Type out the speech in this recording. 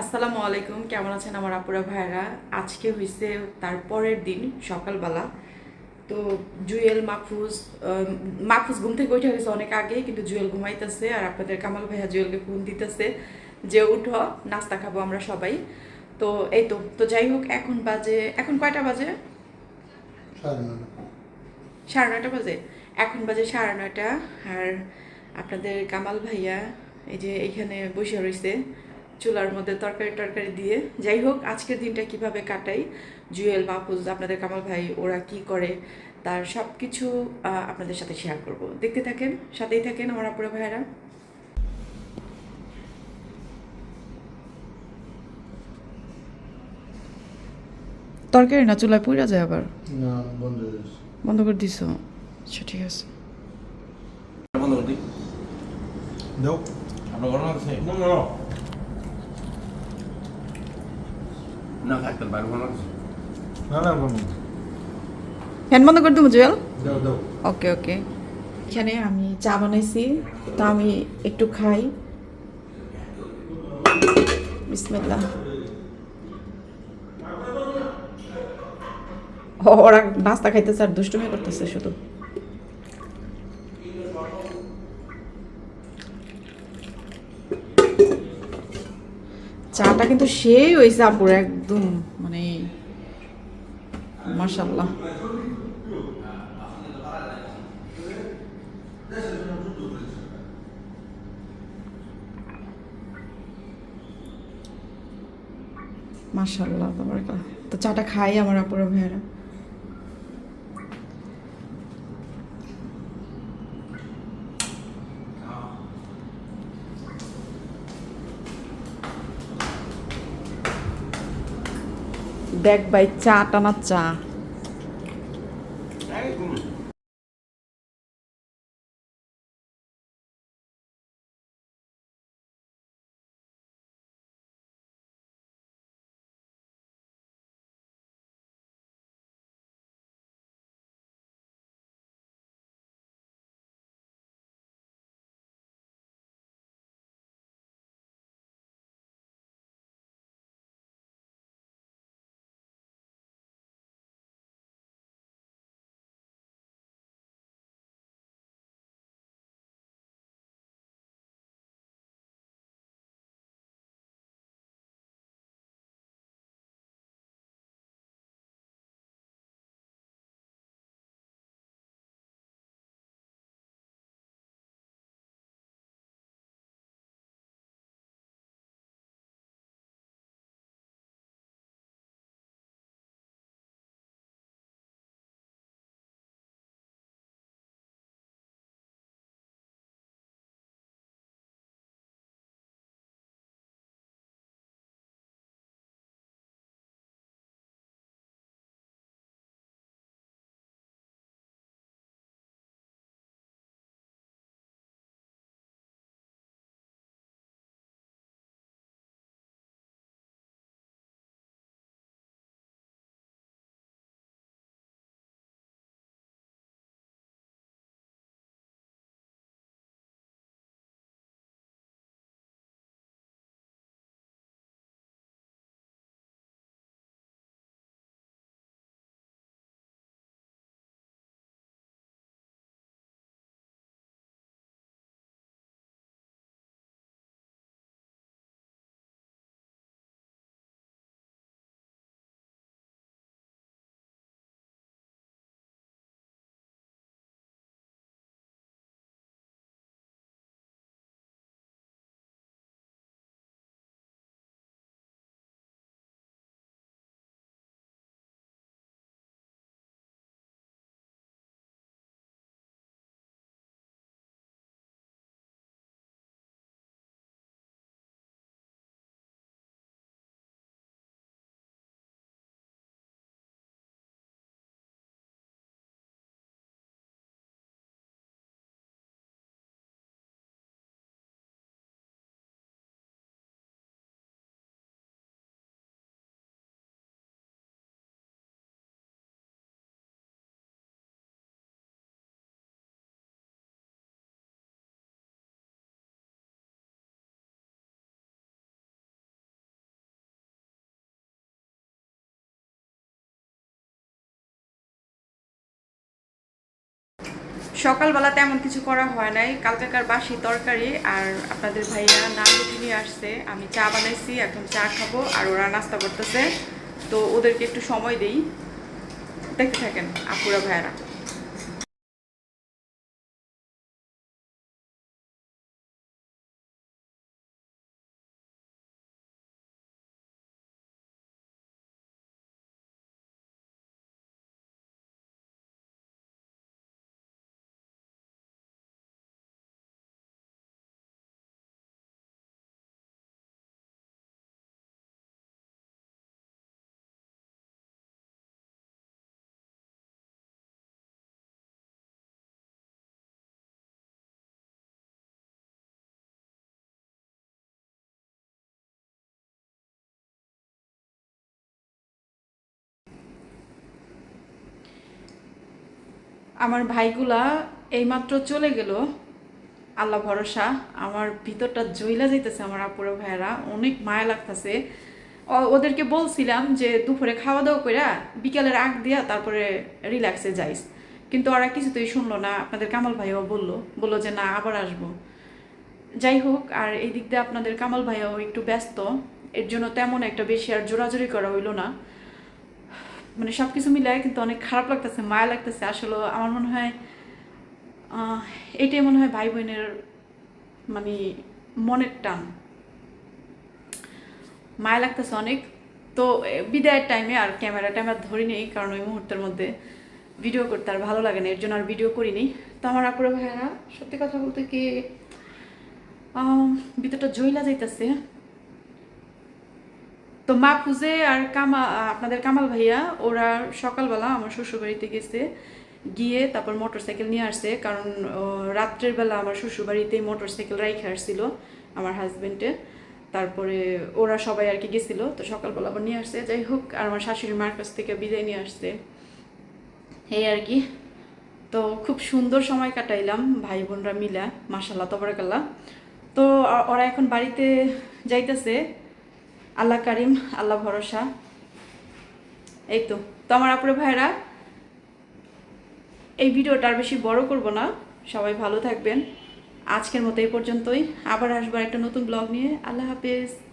আসসালামু আলাইকুম কেমন আছেন আমার আপুরা ভাইরা আজকে হয়েছে তার পরের দিন সকালবেলা। তো জুয়েল মাহফুজ মাহফুজ ঘুম থেকে উঠে গেছে অনেক আগে কিন্তু জুয়েল ঘুমাইতেছে আর আপনাদের কামাল ভাইয়া জুয়েলকে ফোন দিতেছে যে উঠো নাস্তা খাব আমরা সবাই। তো এই তো তো যাই হোক এখন বাজে এখন কয়টা বাজে? সাড়ে সাড়ে নয়টা বাজে। এখন বাজে সাড়ে নয়টা আর আপনাদের কামাল ভাইয়া এই যে এখানে বসে রয়েছে চুলার মধ্যে তরকারি টরকারি দিয়ে। যাই হোক আজকের দিনটা কীভাবে কাটাই? জুয়েল মাহফুজ আপনাদের কামাল ভাই ওরা কি করে? তার সব কিছু আপনাদের সাথে শেয়ার করব। দেখতে থাকেন সাথেই থাকেন আমার আপুরা ভাইয়ারা। তরকারি না চুলায় পুড়া যায় আবার? না বন্ধ বন্ধ করে দিছ? আচ্ছা ঠিক আছে। বন্ধ করে দিই। দাও। আপনার গরম আছে না থাকতে না ফ্যান বন্ধ করে দেবো জুয়েল? দাও দাও। ওকে ওকে। এখানে আমি চা বানাইছি তো আমি একটু খাই। বিসমিল্লাহ। ওরা নাস্তা খাইতেছে আর দুষ্টুমি করতেছে শুধু। চাটা কিন্তু সেই হয়েছে আপুর, একদম মানে মাসাল্লাহ মাসাল্লাহ তো চাটা খাই আমার আপুরা ভাইয়ারা। দেখ ভাই চা টানা চা। সকালবেলা তেমন কিছু করা হয় নাই। কালকাকার বাসি তরকারি আর আপনাদের ভাইয়া নাম নিয়ে আসছে। আমি চা বানাইছি, এখন চা খাব আর ওরা নাস্তা করতেছে। তো ওদেরকে একটু সময় দেই। দেখতে থাকেন, আপুরা, ভাইয়ারা। আমার ভাইগুলা এইমাত্র চলে গেল। আল্লাহ ভরসা, আমার ভিতরটা জইলা যাইতেছে আমার আপুরো ভাইয়েরা, অনেক মায়া লাগতেছে। ওদেরকে বলছিলাম যে দুপুরে খাওয়া দাওয়া কইরা বিকালের আগ দিয়া তারপরে রিল্যাক্সে যাইস। কিন্তু ওরা কিছুতেই শুনলো না, আপনাদের কামাল ভাইও বলল বলল যে না, আবার আসব। যাই হোক, আর এই দিক দিয়ে আপনাদের কামাল ভাইও একটু ব্যস্ত, এর জন্য তেমন একটা বেশি আর জোরাজোরি করা হইল না। মানে সব কিছু মিলায় কিন্তু অনেক খারাপ লাগতেছে, মায়া লাগতেছে। আসলে আমার মনে হয় এটাই মনে হয় ভাই বোনের মানে মনের টান। মায়া লাগতেছে অনেক। তো বিদায়ের টাইমে আর ক্যামেরা ট্যামেরা ধরি নেই, কারণ ওই মুহূর্তের মধ্যে ভিডিও করতে আর ভালো লাগে না, এর জন্য আর ভিডিও করিনি। তো আমার আপুরা ভাইয়ারা, সত্যি কথা বলতে কি ভিতরটা জইলা যাইতেছে। তো মা পুজে আর কামা, আপনাদের কামাল ভাইয়া, ওরা সকালবেলা আমার শ্বশুরবাড়িতে গেছে, গিয়ে তারপর মোটর সাইকেল নিয়ে আসছে, কারণ রাত্রের বেলা আমার শ্বশুরবাড়িতেই মোটর সাইকেল রাইখে আসছিল আমার হাজবেন্ডে তারপরে ওরা সবাই আর কি গেছিল, তো সকালবেলা আবার নিয়ে আসছে। যাই হোক, আর আমার শাশুড়ি মার কাছ থেকে বিদায় নিয়ে আসছে। এই আর কি। তো খুব সুন্দর সময় কাটাইলাম, ভাই বোনরা মিলা মাসাল্লাহ তবরাকাল্লাহ। তো ওরা এখন বাড়িতে যাইতেছে। আল্লাহ কারিম, আল্লাহ ভরসা। এই তো। তোমার আপুরে ভাইরা এই ভিডিওটা আর বেশি বড় করব না। সবাই ভালো থাকবেন। আজকের মতো এই পর্যন্তই। আবার আসবার একটা নতুন ব্লগ নিয়ে। আল্লাহ হাফেজ।